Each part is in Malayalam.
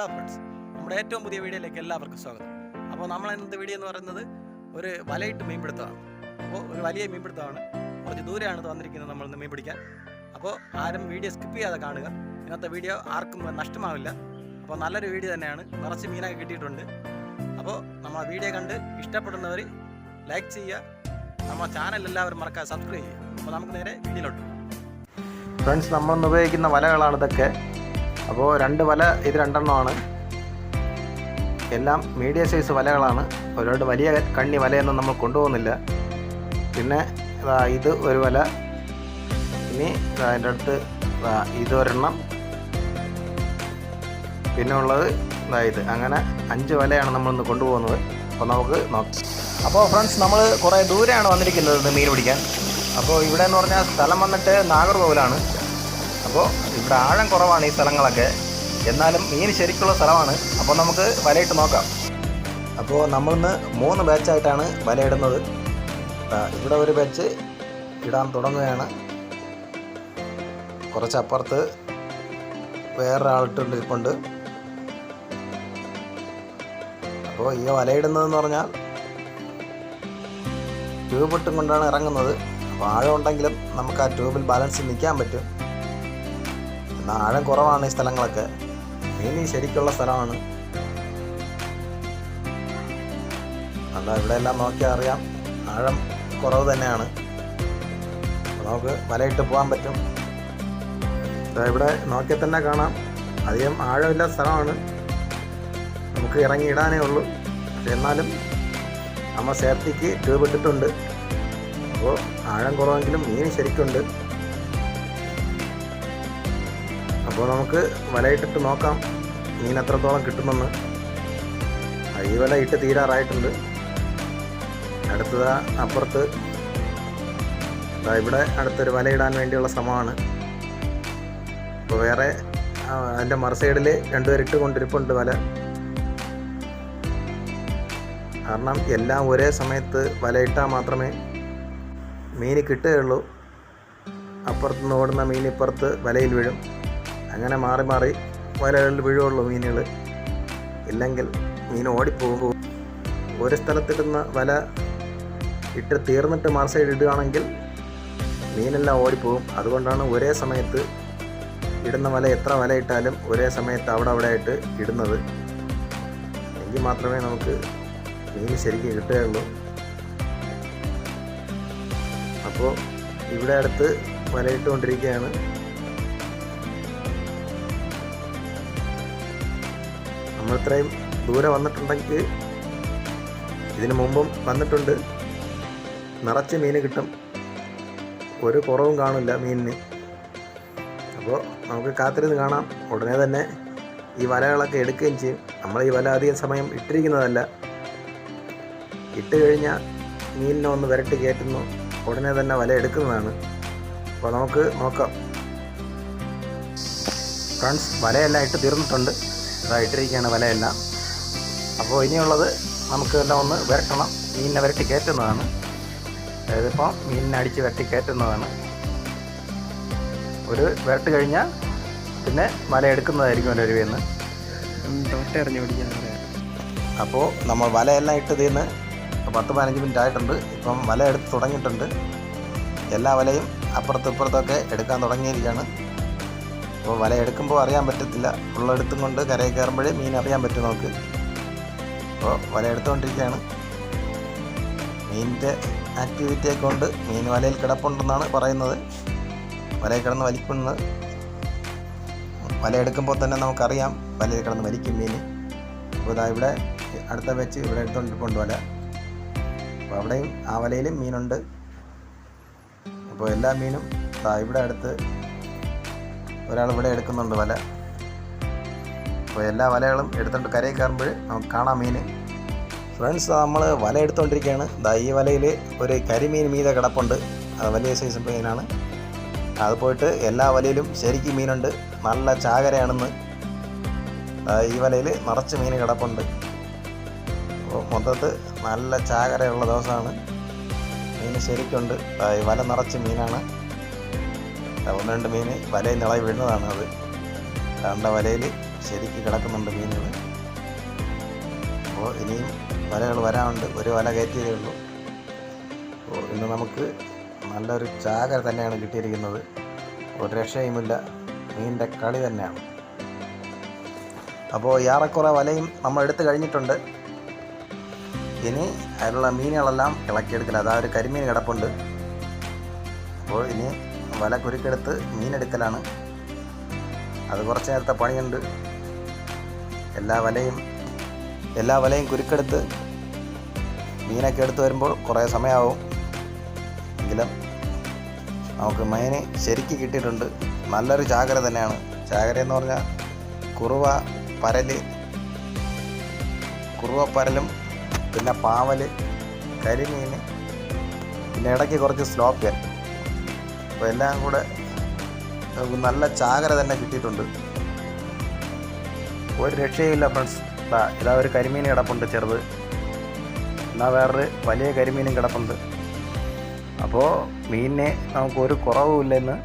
ഹലോ ഫ്രണ്ട്സ് നമ്മുടെ ഏറ്റവും പുതിയ വീഡിയോയിലേക്ക് എല്ലാവർക്കും സ്വാഗതം. അപ്പോൾ നമ്മൾ ഇന്നത്തെ വീഡിയോ എന്ന് പറയുന്നത് ഒരു വലയിട്ട് മീൻപിടുത്തമാണ് അപ്പോൾ ഒരു വലിയ മീൻപിടുത്തമാണ് കുറച്ച് ദൂരെയാണ് തോന്നിരിക്കുന്നത് നമ്മൾ ഇന്ന് മീൻ പിടിക്കാൻ. അപ്പോൾ ആരും വീഡിയോ സ്കിപ്പ് ചെയ്യാതെ കാണുക. ഇന്നത്തെ വീഡിയോ ആർക്കും നഷ്ടമാവില്ല. അപ്പോൾ നല്ലൊരു വീഡിയോ തന്നെയാണ്. നിറച്ച് മീനൊക്കെ കിട്ടിയിട്ടുണ്ട്. അപ്പോൾ നമ്മളെ വീഡിയോ കണ്ട് ഇഷ്ടപ്പെടുന്നവർ ലൈക്ക് ചെയ്യുക. നമ്മളെ ചാനൽ എല്ലാവരും മറക്കാതെ സബ്സ്ക്രൈബ് ചെയ്യുക. അപ്പോൾ നമുക്ക് നേരെ വീഡിയോയിലോട്ട്. ഫ്രണ്ട്സ് നമ്മളൊന്ന് ഉപയോഗിക്കുന്ന വലകളാണ് ഇതൊക്കെ. അപ്പോൾ രണ്ട് വല ഇത് രണ്ടെണ്ണമാണ്. എല്ലാം മീഡിയം സൈസ് വലകളാണ്. ഒരുപാട് വലിയ കണ്ണി വലയൊന്നും നമ്മൾ കൊണ്ടുപോകുന്നില്ല. പിന്നെ ഇതാ ഒരു വല. ഇനി അതിന്റെ അടുത്ത് ഇതാ ഇതൊരെണ്ണം. പിന്നെ ഉള്ളത് ഇത്. അങ്ങനെ അഞ്ച് വലയാണ് നമ്മളിന്ന് കൊണ്ടുപോകുന്നത്. അപ്പോൾ നമുക്ക് നോക്കാം. അപ്പോൾ ഫ്രണ്ട്സ് നമ്മൾ കുറേ ദൂരെയാണ് വന്നിരിക്കുന്നത് മീൻ പിടിക്കാൻ. അപ്പോൾ ഇവിടെ എന്ന് പറഞ്ഞാൽ സ്ഥലം വന്നിട്ട് നാഗർകോവിലാണ്. അപ്പോൾ ഇവിടെ ആഴം കുറവാണ് ഈ സ്ഥലങ്ങളൊക്കെ. എന്നാലും മീൻ ശരിക്കുള്ള സ്ഥലമാണ്. അപ്പോൾ നമുക്ക് വലയിട്ട് നോക്കാം. അപ്പോൾ നമ്മളിന്ന് മൂന്ന് ബാച്ചായിട്ടാണ് വലയിടുന്നത്. ഇവിടെ ഒരു ബാച്ച് ഇടാൻ തുടങ്ങുകയാണ്. കുറച്ച് അപ്പുറത്ത് വേറൊരാളിട്ടുണ്ട് ഇരിപ്പുണ്ട്. അപ്പോൾ ഈ വലയിടുന്നതെന്ന് പറഞ്ഞാൽ ട്യൂബ് ഇട്ടും കൊണ്ടാണ് ഇറങ്ങുന്നത്. അപ്പോൾ ആഴം ഉണ്ടെങ്കിലും നമുക്ക് ആ ട്യൂബിൽ ബാലൻസ് നിൽക്കാൻ പറ്റും. എന്നാൽ ആഴം കുറവാണ് ഈ സ്ഥലങ്ങളൊക്കെ. മീനി ശരിക്കുള്ള സ്ഥലമാണ്. അല്ല ഇവിടെ എല്ലാം നോക്കിയാൽ അറിയാം. ആഴം കുറവ് തന്നെയാണ്. നമുക്ക് വലയിട്ട് പോകാൻ പറ്റും. ഇവിടെ നോക്കിയാൽ തന്നെ കാണാം. അധികം ആഴമില്ലാത്ത സ്ഥലമാണ്. നമുക്ക് ഇറങ്ങി ഇടാനേ ഉള്ളൂ. പക്ഷെ എന്നാലും നമ്മൾ സേഫ്റ്റിക്ക് ട്യൂബ് ഇട്ടിട്ടുണ്ട് അപ്പോൾ ആഴം കുറവെങ്കിലും മീൻ ശരിക്കുണ്ട്. അപ്പോൾ നമുക്ക് വലയിട്ടിട്ട് നോക്കാം. മീൻ എത്രത്തോളം കിട്ടുമെന്ന്. ഈ വല ഇട്ട് തീരാറായിട്ടുണ്ട്. അടുത്തത് അപ്പുറത്ത്. ഇവിടെ അടുത്തൊരു വലയിടാൻ വേണ്ടിയുള്ള ശ്രമമാണ്. അപ്പോൾ വേറെ അതിന്റെ മറു സൈഡിൽ രണ്ടുപേർ ഇട്ട് കൊണ്ടിരിപ്പുണ്ട് വല. കാരണം എല്ലാം ഒരേ സമയത്ത് വലയിട്ടാൽ മാത്രമേ മീൻ കിട്ടുകയുള്ളൂ. അപ്പുറത്തുനിന്ന് ഓടുന്ന മീൻ ഇപ്പുറത്ത് വലയിൽ വീഴും. അങ്ങനെ മാറി മാറി വലകളിൽ വീഴുള്ളൂ മീനുകൾ. ഇല്ലെങ്കിൽ മീൻ ഓടിപ്പോകുമ്പോൾ ഒരു സ്ഥലത്തിടുന്ന വല ഇട്ട് തീർന്നിട്ട് മറ സൈഡ് ഇടുകയാണെങ്കിൽ മീനെല്ലാം ഓടിപ്പോകും. അതുകൊണ്ടാണ് ഒരേ സമയത്ത് ഇടുന്ന വല എത്ര വല ഇട്ടാലും ഒരേ സമയത്ത് അവിടെ അവിടെ ആയിട്ട് ഇടുന്നത്. എങ്കിൽ മാത്രമേ നമുക്ക് മീൻ ശരിക്കും കിട്ടുകയുള്ളൂ. അപ്പോൾ ഇവിടെ അടുത്ത് വലയിട്ടുകൊണ്ടിരിക്കുകയാണ് നമ്മൾ ഇത്രയും ദൂരെ വന്നിട്ടുണ്ടെങ്കിൽ ഇതിനു മുമ്പും വന്നിട്ടുണ്ട്. നിറച്ച് മീൻ കിട്ടും. ഒരു കുറവും കാണില്ല മീനിന്. അപ്പോൾ നമുക്ക് കാത്തിരുന്ന് കാണാം. ഉടനെ തന്നെ ഈ വലകളൊക്കെ എടുക്കുകയും ചെയ്യും. നമ്മൾ ഈ വല അധികം സമയം ഇട്ടിരിക്കുന്നതല്ല. ഇട്ട് കഴിഞ്ഞാൽ മീനിനെ ഒന്ന് വിരട്ടി കയറ്റുന്നു. ഉടനെ തന്നെ വല എടുക്കുന്നതാണ്. അപ്പോൾ നമുക്ക് നോക്കാം. ഫ്രണ്ട്സ് വലയെല്ലാം ഇട്ട് തീർന്നിട്ടുണ്ട്. ഇട്ടിരിക്കുകയാണ് വലയെല്ലാം. അപ്പോൾ ഇനിയുള്ളത് നമുക്ക് എല്ലാം ഒന്ന് വരട്ടണം. മീനിനെ വരട്ടി കയറ്റുന്നതാണ്. അതായത് ഇപ്പോൾ മീനിനെ അടിച്ച് വരട്ടി കയറ്റുന്നതാണ്. ഒരു വരട്ട് കഴിഞ്ഞാൽ പിന്നെ വല എടുക്കുന്നതായിരിക്കും ഒരു വീന്ന് പിടിക്കാൻ അപ്പോൾ നമ്മൾ വലയെല്ലാം ഇട്ട് തീർന്ന് പത്ത് പതിനഞ്ച് മിനിറ്റ് ആയിട്ടുണ്ട്. ഇപ്പം വല എടുത്ത് തുടങ്ങിയിട്ടുണ്ട്. എല്ലാ വലയും അപ്പുറത്തും ഇപ്പുറത്തൊക്കെ എടുക്കാൻ തുടങ്ങിയിരിക്കുകയാണ്. അപ്പോൾ വല എടുക്കുമ്പോൾ അറിയാൻ പറ്റത്തില്ല. ഉള്ളെടുത്തും കൊണ്ട് കരയിൽ കയറുമ്പോഴേ മീൻ അറിയാൻ പറ്റും നമുക്ക്. അപ്പോൾ വല എടുത്തുകൊണ്ടിരിക്കുകയാണ്. മീനിന്റെ ആക്ടിവിറ്റിയൊക്കെ കൊണ്ട് മീൻ വലയിൽ കിടപ്പുണ്ടെന്നാണ് പറയുന്നത്. വലയിൽ കിടന്ന് വലിക്കുന്നത് വല എടുക്കുമ്പോൾ തന്നെ നമുക്കറിയാം വലയിൽ കിടന്ന് വലിക്കും മീൻ. അപ്പോൾ ഇതാ ഇവിടെ അടുത്ത വെച്ച് ഇവിടെ എടുത്തുകൊണ്ടിരിക്കുന്നു വല. അപ്പോൾ അവിടെയും ആ വലയിലും മീനുണ്ട്. അപ്പോൾ എല്ലാ മീനും ഇവിടെ അടുത്ത് ഒരാൾ ഇവിടെ എടുക്കുന്നുണ്ട് വല. അപ്പോൾ എല്ലാ വലകളും എടുത്തുകൊണ്ട് കരയിൽ കയറുമ്പോൾ നമുക്ക് കാണാം മീൻ. ഫ്രണ്ട്സ് നമ്മൾ വല എടുത്തുകൊണ്ടിരിക്കുകയാണ് ദാ ഈ വലയിൽ ഒരു കരിമീൻ മീതെ കിടപ്പുണ്ട്. അത് വലിയ സൈസ് മീനാണ്. അത് പോയിട്ട് എല്ലാ വലയിലും ശരിക്കും മീനുണ്ട്. നല്ല ചാകരയാണെന്ന്. ഈ വലയിൽ നിറച്ച് മീൻ കിടപ്പുണ്ട്. അപ്പോൾ മൊത്തത്തിൽ നല്ല ചാകരയുള്ള ദിവസമാണ്. മീൻ ശരിക്കുണ്ട്. ഈ വല നിറച്ച് മീനാണ്. ഒന്ന് രണ്ട് മീൻ വലയിൽ നിളയി വീഴുന്നതാണ് അത്. കണ്ട വലയിൽ ശരിക്ക് കിടക്കുന്നുണ്ട് മീനുകൾ അപ്പോൾ ഇനിയും വലകൾ വരാനുണ്ട്. ഒരു വല കയറ്റിയതേ ഉള്ളൂ. അപ്പോൾ ഇന്ന് നമുക്ക് നല്ലൊരു ചാകര തന്നെയാണ് കിട്ടിയിരിക്കുന്നത്. ഒരു രക്ഷയുമില്ല. മീനിന്റെ കളി തന്നെയാണ്. അപ്പോൾ ഏറെക്കുറെ വലയും നമ്മൾ എടുത്തു കഴിഞ്ഞിട്ടുണ്ട്. ഇനി അതിലുള്ള മീനുകളെല്ലാം ഇളക്കിയെടുക്കില്ല അതാ ഒരു കരിമീൻ കിടപ്പുണ്ട്. അപ്പോൾ ഇനി വല കുരുക്കെടുത്ത് മീനെടുക്കലാണ്. അത് കുറച്ച് നേരത്തെ പണിയുണ്ട്. എല്ലാ വലയും എല്ലാ വലയും കുരുക്കെടുത്ത് മീനൊക്കെ എടുത്ത് വരുമ്പോൾ കുറേ സമയമാവും. എങ്കിലും നമുക്ക് മീന് ശരിക്ക് കിട്ടിയിട്ടുണ്ട്. നല്ലൊരു ചാകര തന്നെയാണ്. ചാകര എന്ന് പറഞ്ഞാൽ കുറുവ പരൽ കുറുവ പരലും പിന്നെ പാവൽ കരിമീൻ പിന്നെ ഇടയ്ക്ക് കുറച്ച് സ്ലോപ്യൻ അപ്പോൾ എല്ലാം കൂടെ നമുക്ക് നല്ല ചാകര തന്നെ കിട്ടിയിട്ടുണ്ട്. ഒരു രക്ഷയില്ല ഫ്രണ്ട്സ് ഇതാ ഇതാ ഒരു കരിമീൻ കിടപ്പുണ്ട് ചെറുത്. എന്നാൽ വേറൊരു വലിയ കരിമീനും കിടപ്പുണ്ട്. അപ്പോൾ മീനിനെ നമുക്ക് ഒരു കുറവുമില്ലെന്ന്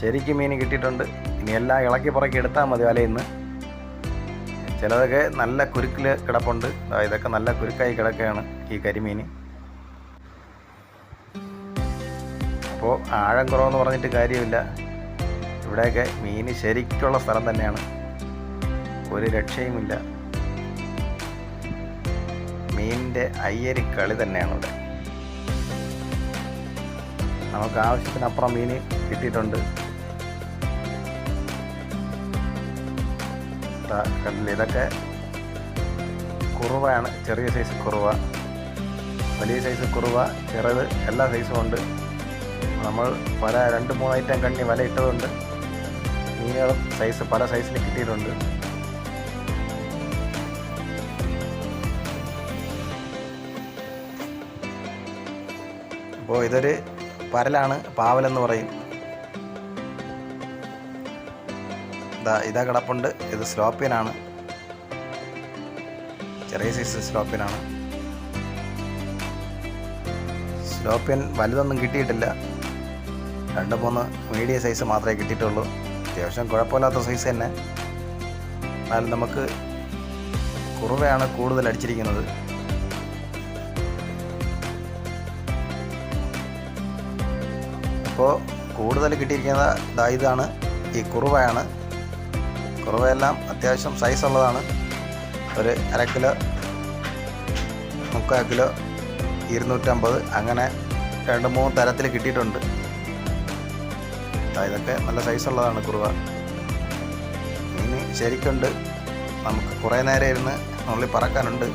ശരിക്കും മീൻ കിട്ടിയിട്ടുണ്ട്. ഇനി എല്ലാം ഇളക്കി പുറക്കി എടുത്താൽ മതി വലയിന്ന് ചിലതൊക്കെ നല്ല കുരുക്കിൽ കിടപ്പുണ്ട്. ഇതൊക്കെ നല്ല കുരുക്കായി കിടക്കുകയാണ് ഈ കരിമീൻ അപ്പോൾ ആഴം കുറവെന്ന് പറഞ്ഞിട്ട് കാര്യമില്ല. ഇവിടെയൊക്കെ മീൻ ശരിക്കുള്ള സ്ഥലം തന്നെയാണ്. ഒരു രക്ഷയുമില്ല. മീനിന്റെ അയ്യരി കളി തന്നെയാണ് ഇവിടെ. നമുക്ക് ആവശ്യത്തിനപ്പുറം മീൻ കിട്ടിയിട്ടുണ്ട്. ഇതൊക്കെ കുറുവയാണ്. ചെറിയ സൈസ് കുറുവ. വലിയ സൈസ് കുറുവ ചെറുത് എല്ലാ സൈസും ഉണ്ട്. നമ്മൾ പല രണ്ട് മൂന്ന് ഐറ്റം കണ്ണി വല ഇട്ടതുകൊണ്ട് മീനുകളും സൈസ് പല സൈസിൽ കിട്ടിയിട്ടുണ്ട്. അപ്പോൾ ഇതൊരു പരലാണ് പാവലെന്ന് പറയും. ഇതാ ഇതാ കിടപ്പുണ്ട്. ഇത് സ്ലോപ്പിയനാണ് ചെറിയ സൈസ് സ്ലോപ്പിയനാണ് സ്ലോപ്പിയൻ വലുതൊന്നും കിട്ടിയിട്ടില്ല. രണ്ട് മൂന്ന് മീഡിയം സൈസ് മാത്രമേ കിട്ടിയിട്ടുള്ളൂ. അത്യാവശ്യം കുഴപ്പമില്ലാത്ത സൈസ് തന്നെ. എന്നാലും നമുക്ക് കുറവയാണ് കൂടുതൽ അടിച്ചിരിക്കുന്നത്. അപ്പോൾ കൂടുതൽ കിട്ടിയിരിക്കുന്ന ഇതാണ്. ഈ കുറുവയാണ്. കുറുവയെല്ലാം അത്യാവശ്യം സൈസ് ഉള്ളതാണ്. ഒരു അര കിലോ മുക്കാൽ കിലോ ഇരുന്നൂറ്റമ്പത് അങ്ങനെ രണ്ട് മൂന്ന് തരത്തിൽ കിട്ടിയിട്ടുണ്ട്. ഇതൊക്കെ നല്ല സൈസ് ഉള്ളതാണ് കുറുവ. മീൻ ശരിക്കുണ്ട് നമുക്ക് കുറേ നേരം ഇരുന്ന് നുള്ളി പറക്കാനുണ്ട്.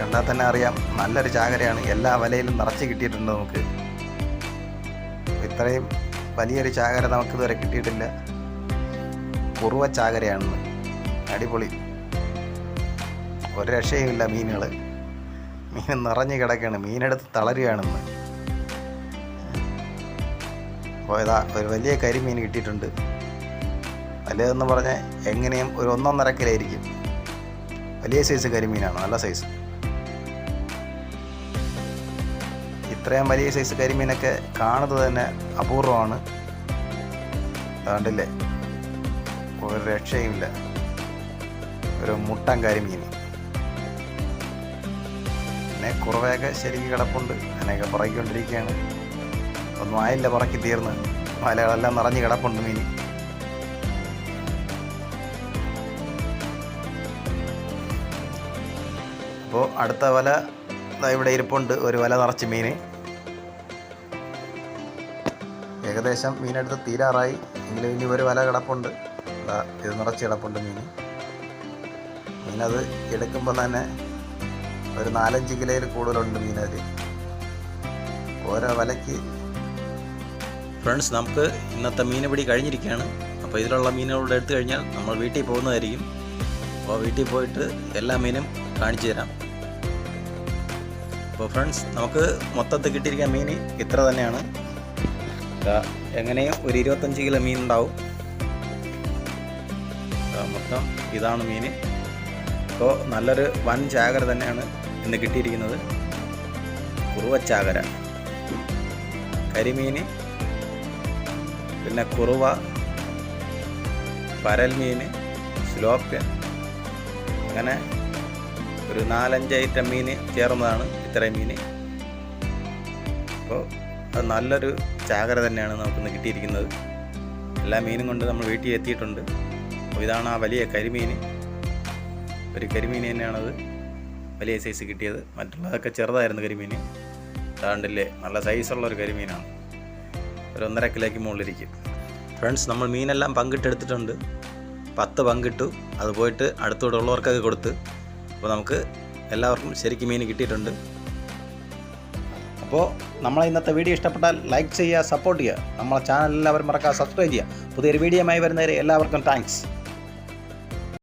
കണ്ടാൽ തന്നെ അറിയാം നല്ലൊരു ചാകരയാണ്. എല്ലാ വലയിലും നിറച്ച് കിട്ടിയിട്ടുണ്ട് നമുക്ക്. ഇത്രയും വലിയൊരു ചാകര നമുക്കിതുവരെ കിട്ടിയിട്ടില്ല. കുറുവ ചാകരയാണെന്ന്. അടിപൊളി. ഒരു രക്ഷയുമില്ല മീനുകൾ മീൻ നിറഞ്ഞു കിടക്കുകയാണ് മീനെടുത്ത് തളരുകയാണെന്ന്. അപ്പോൾ ഇതാ ഒരു വലിയ കരിമീൻ കിട്ടിയിട്ടുണ്ട്. വലിയതെന്ന് പറഞ്ഞാൽ എങ്ങനെയും ഒരു ഒന്നൊന്നര കിലായിരിക്കും വലിയ സൈസ് കരിമീനാണ് നല്ല സൈസ് ഇത്രയും വലിയ സൈസ് കരിമീനൊക്കെ കാണുന്നത് തന്നെ അപൂർവമാണ്. അതുകൊണ്ടില്ലേ ഒരു രക്ഷയുമില്ല. ഒരു മുട്ടൻ കരിമീൻ. പിന്നെ കുറവയൊക്കെ ശരിക്ക് കിടപ്പുണ്ട്. അങ്ങനെയൊക്കെ പുറകിക്കൊണ്ടിരിക്കുകയാണ്. ഒന്നും ആയില്ല പുറക്കി തീർന്ന് വലകളെല്ലാം നിറഞ്ഞ് കിടപ്പുണ്ട് മീൻ അപ്പോൾ അടുത്ത വല ഇവിടെ ഇരിപ്പുണ്ട് ഒരു വല നിറച്ച് മീൻ ഏകദേശം മീനെടുത്ത് തീരാറായി. എങ്കിലും ഇനി ഒരു വല കിടപ്പുണ്ട്. ഇത് നിറച്ച് കിടപ്പുണ്ട് മീൻ മീനത് എടുക്കുമ്പോൾ തന്നെ ഒരു നാലഞ്ച് കിലോയിൽ കൂടുതലുണ്ട് മീനത്. ഓരോ വലയ്ക്ക് ഫ്രണ്ട്സ് നമുക്ക് ഇന്നത്തെ മീൻ പിടി കഴിഞ്ഞിരിക്കുകയാണ്. അപ്പോൾ ഇതിലുള്ള മീനുകളുടെ എടുത്തു കഴിഞ്ഞാൽ നമ്മൾ വീട്ടിൽ പോകുന്നതായിരിക്കും. അപ്പോൾ വീട്ടിൽ പോയിട്ട് എല്ലാ മീനും കാണിച്ചു തരാം. അപ്പോൾ ഫ്രണ്ട്സ് നമുക്ക് മൊത്തത്തിൽ കിട്ടിയിരിക്കുന്ന മീൻ ഇത്ര തന്നെയാണ്. എങ്ങനെയും ഒരു ഇരുപത്തഞ്ച് കിലോ മീൻ ഉണ്ടാവും. മൊത്തം ഇതാണ് മീൻ. അപ്പോൾ നല്ലൊരു വൻ ചാകര തന്നെയാണ് ഇന്ന് കിട്ടിയിരിക്കുന്നത്. കുറുവച്ചാകര കരിമീൻ പിന്നെ കുറുവ പരൽമീൻ സ്ലോപ്പ്യൻ അങ്ങനെ ഒരു നാലഞ്ച് ഐറ്റം മീൻ ചേർന്നതാണ് ഇത്രയും മീൻ. അപ്പോൾ അത് നല്ലൊരു ചാകര തന്നെയാണ് നമുക്കിന്ന് കിട്ടിയിരിക്കുന്നത്. എല്ലാ മീനും കൊണ്ട് നമ്മൾ വീട്ടിൽ എത്തിയിട്ടുണ്ട്. അപ്പോൾ ഇതാണ് ആ വലിയ കരിമീൻ. ഒരു കരിമീൻ തന്നെയാണത്. വലിയ സൈസ് കിട്ടിയത്. മറ്റുള്ളതൊക്കെ ചെറുതായിരുന്നു കരിമീൻ. താണ്ടില്ലേ നല്ല സൈസുള്ള ഒരു കരിമീനാണ്. ഒരു ഒന്നര കിലോയ്ക്ക് മുകളിലിരിക്കും. ഫ്രണ്ട്സ് നമ്മൾ മീനെല്ലാം പങ്കിട്ടെടുത്തിട്ടുണ്ട്. പത്ത് പങ്കിട്ടു. അത് പോയിട്ട് അടുത്തൂടെ ഉള്ളവർക്കൊക്കെ കൊടുത്ത്. അപ്പോൾ നമുക്ക് എല്ലാവർക്കും ശരിക്കും മീൻ കിട്ടിയിട്ടുണ്ട്. അപ്പോൾ നമ്മളെ ഇന്നത്തെ വീഡിയോ ഇഷ്ടപ്പെട്ടാൽ ലൈക്ക് ചെയ്യുക സപ്പോർട്ട് ചെയ്യുക. നമ്മളെ ചാനൽ എല്ലാവരും മറക്കാതെ സബ്സ്ക്രൈബ് ചെയ്യുക. പുതിയൊരു വീഡിയോയുമായി വരുന്നവരെ എല്ലാവർക്കും താങ്ക്സ്